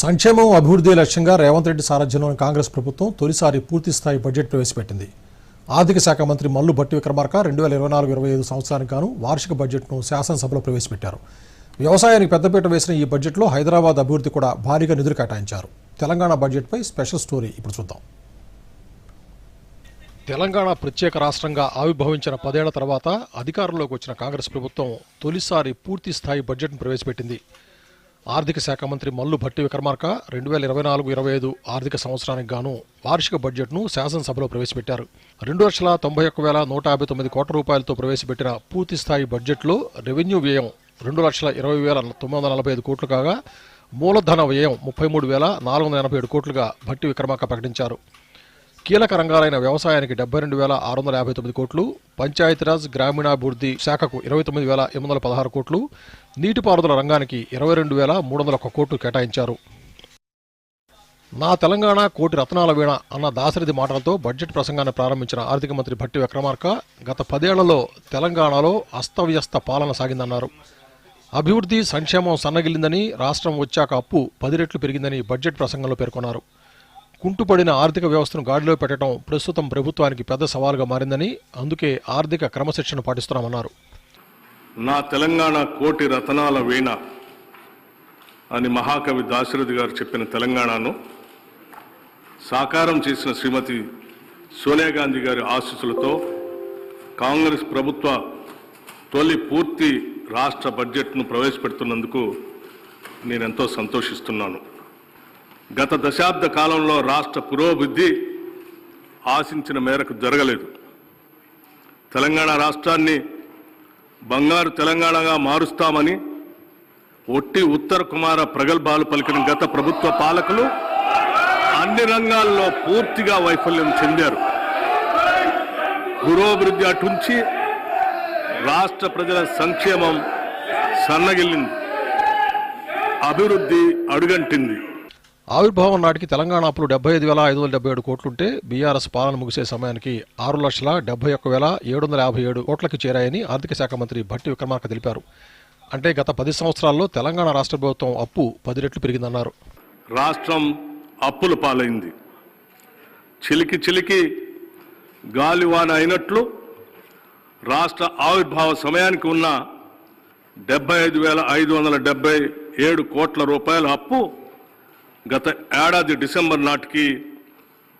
సంక్షేమం అభివృద్ధి లక్ష్యంగా రేవంత్ రెడ్డి సారథ్యంలోని కాంగ్రెస్ ప్రభుత్వం తొలిసారి పూర్తిస్థాయి బడ్జెట్ ప్రవేశపెట్టింది. ఆర్థిక శాఖ మంత్రి మల్లు భట్టి విక్రమార్క రెండు వేల ఇరవై నాలుగు ఇరవై ఐదు సంవత్సరానికి గాను వార్షిక బడ్జెట్ను శాసనసభలో ప్రవేశపెట్టారు. వ్యవసాయానికి పెద్దపీట వేసిన ఈ బడ్జెట్లో హైదరాబాద్ అభివృద్ధి కూడా భారీగా నిధులు కేటాయించారు. తెలంగాణ బడ్జెట్పై స్పెషల్ స్టోరీ ఇప్పుడు చూద్దాం. తెలంగాణ ప్రత్యేక రాష్ట్రంగా ఆవిర్భవించిన పదేళ్ళ తర్వాత అధికారంలోకి వచ్చిన కాంగ్రెస్ ప్రభుత్వం తొలిసారి పూర్తి స్థాయి బడ్జెట్ను ప్రవేశపెట్టింది. ఆర్థిక శాఖ మంత్రి మల్లు భట్టి విక్రమార్క రెండు వేల ఇరవై నాలుగు ఇరవై ఐదు ఆర్థిక సంవత్సరానికి గాను వార్షిక బడ్జెట్ను శాసనసభలో ప్రవేశపెట్టారు. రెండు లక్షల తొంభై ఒక్క వేల నూట యాభై తొమ్మిది కోట్ల రూపాయలతో ప్రవేశపెట్టిన పూర్తి స్థాయి బడ్జెట్లో రెవెన్యూ వ్యయం రెండు లక్షల ఇరవై వేల తొమ్మిది వందల నలభై ఐదు కోట్లు కాగా మూలధన వ్యయం ముప్పై మూడు వేల నాలుగు వందల ఎనభై ఏడు కోట్లుగా భట్టి విక్రమార్క ప్రకటించారు. కీలక రంగాలైన వ్యవసాయానికి డెబ్బై రెండు వేల ఆరు వందల యాభై తొమ్మిది కోట్లు పంచాయతీరాజ్ గ్రామీణాభివృద్ధి శాఖకు ఇరవై తొమ్మిది వేల ఎనిమిది వందల పదహారు కోట్లు నీటిపారుదల రంగానికి ఇరవై రెండు వేల మూడు వందల ఒక కోట్లు కేటాయించారు. నా తెలంగాణ కోటి రత్నాల వీణ అన్న దాసరిది మాటలతో బడ్జెట్ ప్రసంగాన్ని ప్రారంభించిన ఆర్థిక మంత్రి భట్టి విక్రమార్క గత పదేళ్ళలో తెలంగాణలో అస్తవ్యస్త పాలన సాగిందన్నారు. అభివృద్ధి సంక్షేమం సన్నగిల్లిందని రాష్ట్రం వచ్చాక అప్పు పది రెట్లు పెరిగిందని బడ్జెట్ ప్రసంగంలో పేర్కొన్నారు. కుంటుపడిన ఆర్థిక వ్యవస్థను గాడిలో పెట్టడం ప్రస్తుతం ప్రభుత్వానికి పెద్ద సవాలుగా మారిందని అందుకే ఆర్థిక క్రమశిక్షణ పాటిస్తున్నామన్నారు. నా తెలంగాణ కోటి రతనాల వీణ అని మహాకవి దాశరథి గారు చెప్పిన తెలంగాణను సాకారం చేసిన శ్రీమతి సోనియా గాంధీ గారి ఆశీస్సులతో కాంగ్రెస్ ప్రభుత్వ తొలి పూర్తి రాష్ట్ర బడ్జెట్ను ప్రవేశపెడుతున్నందుకు నేను ఎంతో సంతోషిస్తున్నాను. గత దశాబ్ద కాలంలో రాష్ట్ర పురోభివృద్ధి ఆశించిన మేరకు జరగలేదు. తెలంగాణ రాష్ట్రాన్ని బంగారు తెలంగాణగా మారుస్తామని ఒట్టి ఉత్తర కుమార ప్రగల్భాలు పలికిన గత ప్రభుత్వ పాలకులు అన్ని రంగాల్లో పూర్తిగా వైఫల్యం చెందారు. పురోభివృద్ధి అటుంచి రాష్ట్ర ప్రజల సంక్షేమం సన్నగిల్లింది. అభివృద్ధి అడుగంటింది. ఆవిర్భావం నాటికి తెలంగాణ అప్పులు డెబ్బై ఐదు వేల ఐదు వందల డెబ్బై ఏడు కోట్లుంటే బీఆర్ఎస్ పాలన ముగిసే సమయానికి ఆరు లక్షల డెబ్బై ఒక్క వేల ఏడు వందల యాభై ఏడు కోట్లకి చేరాయని ఆర్థిక శాఖ మంత్రి భట్టి విక్రమార్క తెలిపారు. అంటే గత పది సంవత్సరాల్లో తెలంగాణ రాష్ట్ర ప్రభుత్వం అప్పు పది రెట్లు పెరిగిందన్నారు. రాష్ట్రం అప్పుల పాలైంది. చిలికి చిలికి గాలివాన అయినట్లు రాష్ట్ర ఆవిర్భావ సమయానికి ఉన్న డెబ్బై ఐదు వేల ఐదు వందల డెబ్బై ఏడు కోట్ల రూపాయల అప్పు గత ఏడాది డిసెంబర్ నాటికి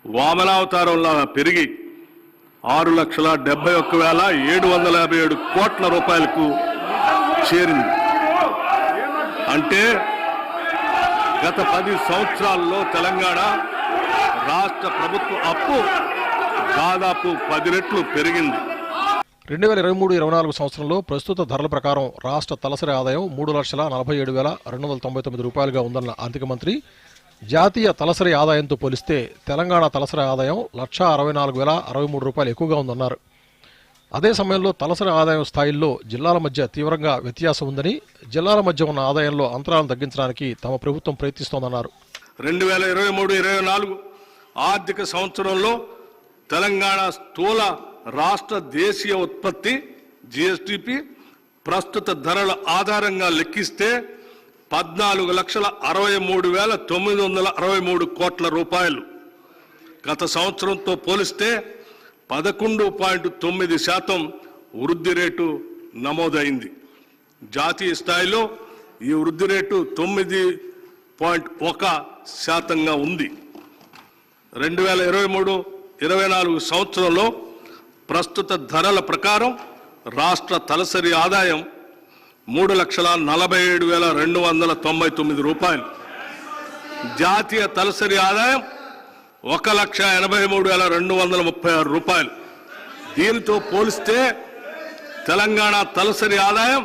వామనావతారంలా పెరిగి ఆరు లక్షల డెబ్బై ఒక్క వేల ఏడు వందల యాభై ఏడు కోట్ల రూపాయలకు చేరింది. అంటే గత పది సంవత్సరాల్లో తెలంగాణ రాష్ట్ర ప్రభుత్వ అప్పు దాదాపు పది రెట్లు పెరిగింది. రెండు వేల ఇరవై మూడు ఇరవై నాలుగు సంవత్సరంలో ప్రస్తుత ధరల ప్రకారం రాష్ట్ర తలసరి ఆదాయం మూడు లక్షల నలభై ఏడు వేల రెండు వందల తొంభై తొమ్మిది రూపాయలుగా ఉందన్న ఆర్థిక మంత్రి జాతీయ తలసరి ఆదాయంతో పోలిస్తే తెలంగాణ తలసరి ఆదాయం లక్ష అరవై నాలుగు వేల అరవై మూడు రూపాయలు ఎక్కువగా ఉందన్నారు. అదే సమయంలో తలసరి ఆదాయం స్థాయిల్లో జిల్లాల మధ్య తీవ్రంగా వ్యత్యాసం ఉందని జిల్లాల మధ్య ఉన్న ఆదాయంలో అంతరాలను తగ్గించడానికి తమ ప్రభుత్వం ప్రయత్నిస్తోందన్నారు. రెండు వేల ఇరవై మూడు ఇరవై నాలుగు ఆర్థిక సంవత్సరంలో తెలంగాణ స్థూల రాష్ట్ర దేశీయ ఉత్పత్తి జిఎస్టిపి ప్రస్తుత ధరల ఆధారంగా లెక్కిస్తే పద్నాలుగు లక్షల అరవై మూడు వేల తొమ్మిది వందల అరవై మూడు కోట్ల రూపాయలు. గత సంవత్సరంతో పోలిస్తే పదకొండు పాయింట్ తొమ్మిది శాతం వృద్ధి రేటు నమోదైంది. జాతీయ స్థాయిలో ఈ వృద్ధి రేటు తొమ్మిది పాయింట్ ఒక శాతంగా ఉంది. రెండు వేల ఇరవై మూడు ఇరవై నాలుగు సంవత్సరంలో ప్రస్తుత ధరల ప్రకారం రాష్ట్ర తలసరి ఆదాయం మూడు లక్షల నలభై ఏడు వేల రెండు వందల తొంభై తొమ్మిది రూపాయలు. జాతీయ తలసరి ఆదాయం ఒక లక్ష ఎనభై మూడు వేల రెండు వందల ముప్పై ఆరు రూపాయలు. దీనితో పోలిస్తే తెలంగాణ తలసరి ఆదాయం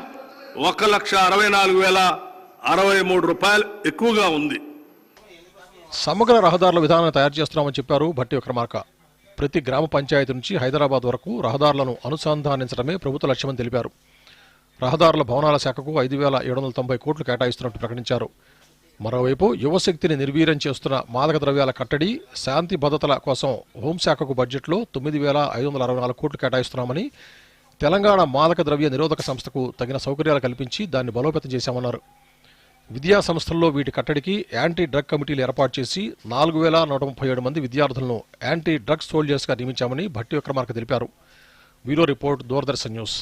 ఒక లక్ష అరవై నాలుగు వేల అరవై మూడు రూపాయలు ఎక్కువగా ఉంది. సమగ్ర రహదారుల విధానాన్ని తయారు చేస్తున్నామని చెప్పారు భట్టి విక్రమార్క. ప్రతి గ్రామ పంచాయతీ నుంచి హైదరాబాద్ వరకు రహదారులను అనుసంధానించడమే ప్రభుత్వ లక్ష్యమని తెలిపారు. రహదారుల భవనాల శాఖకు ఐదు వేల ఏడు వందల తొంభై కోట్లు కేటాయిస్తున్నట్టు ప్రకటించారు. మరోవైపు యువశక్తిని నిర్వీర్యం చేస్తున్న మాదక ద్రవ్యాల కట్టడి శాంతి భద్రతల కోసం హోంశాఖకు బడ్జెట్లో తొమ్మిది వేల ఐదు వందల అరవై నాలుగు కోట్లు కేటాయిస్తున్నామని తెలంగాణ మాదక ద్రవ్య నిరోధక సంస్థకు తగిన సౌకర్యాలు కల్పించి దాన్ని బలోపేతం చేశామన్నారు. విద్యా సంస్థల్లో వీటి కట్టడికి యాంటీ డ్రగ్ కమిటీలు ఏర్పాటు చేసి నాలుగు వేల నూట ముప్పై ఏడు మంది విద్యార్థులను యాంటీ డ్రగ్స్ సోల్జర్స్గా నియమించామని భట్టి విక్రమార్క తెలిపారు. Bureau report Doordarshan news.